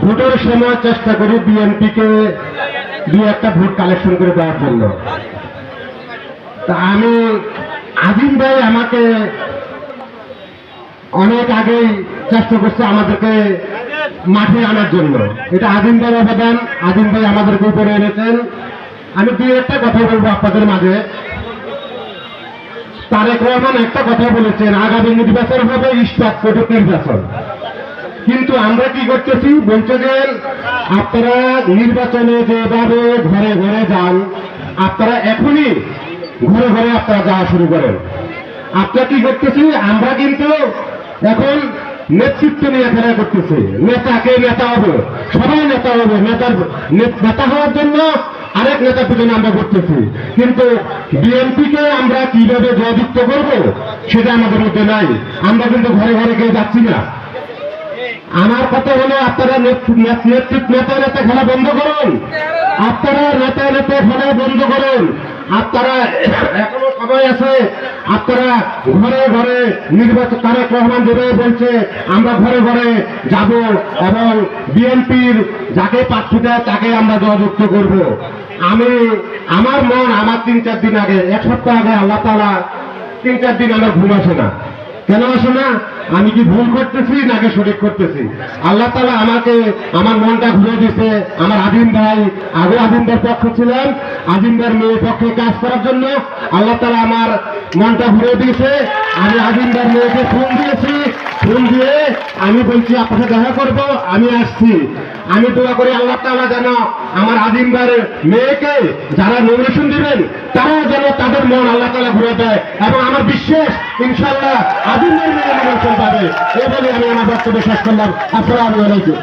ভোটের সময় চেষ্টা করি বিএনপিকে দু একটা ভোট কালেকশন করে দেওয়ার জন্য। তা আমি আজিম ভাই আমাকে অনেক আগেই চেষ্টা করছে আমাদেরকে মাঠে আনার জন্য। এটা আজিম ভাই অবদান। আজিম ভাই আমাদেরকে উপরে এনেছেন। আমি দুই একটা কথা বলব আপনাদের মাঝে। তারেক রহমান একটা কথা বলেছেন, আগামী নির্বাচন হবে ইস্টাক কটক নির্বাচন। কিন্তু আমরা কি করতেছি? বলছে যে, আপনারা নির্বাচনে যেভাবে ঘরে ঘরে যান, আপনারা এখনই ঘরে ঘরে আপনারা যাওয়া শুরু করেন। আপনারা কি করতেছি? আমরা কিন্তু এখন নেতৃত্ব নিয়ে ফেরা করতেছি। নেতাকে নেতা হবে? সবাই নেতা হবে। নেতার, নেতা হওয়ার জন্য আরেক নেতার পিছনে আমরা করতেছি কিন্তু বিএনপিকে আমরা কীভাবে জয়যুক্ত করব, সেটা আমাদের মধ্যে নাই। আমরা কিন্তু ঘরে ঘরে কেউ যাচ্ছি না। আমার কথা হলো আপনারা নেতৃ- নেত- খেলা বন্ধ করুন। আপনারা নেতা নেতা খেলা বন্ধ করুন। আপনারা এখনও সময় আছে। আপনারা ঘরে ঘরে নির্বাচন তারেক রহমান যেভাবে বলছে, আমরা ঘরে ঘরে যাব এবং বিএনপির যাকে প্রার্থী দেয় তাকে আমরা জয়যুক্ত করব। আমি, আমার মন আমার তিন চার দিন আগে, এক সপ্তাহ আগে আল্লাহ তালা তিন চার দিন আমার ঘুম আসে না। কেন আসে না? আমি কি ভুল করতেছি নাকি সঠিক করতেছি? আল্লাহ তালা আমাকে, আমার মনটা ঘুরে দিছে আমার আদিম ভাই আগে আদিমদের পক্ষে ছিলাম আদিমদের মেয়ের পক্ষে কাজ করার জন্য আল্লাহ তালা আমার মনটা ঘুরে দিয়েছে। আমি আদিম মেয়েকে ফোন দিয়েছি। আমি বলছি, আপনার দেখা করব, আমি আসছি। আমি দোয়া করি, আল্লাহ তালা যেন আমার আদিম মেয়েকে যারা নমিনেশন দিবেন, তারাও যেন তাদের মন আল্লাহ তালা ঘুরে দেয় এবং আমার বিশ্বাস ইনশাল্লাহ আদিম ভাইয়ের মেয়ে নমিনেশন পাবে। এ বলে আমি আমার বক্তব্য শেষ করলাম। আসসালামু আলাইকুম।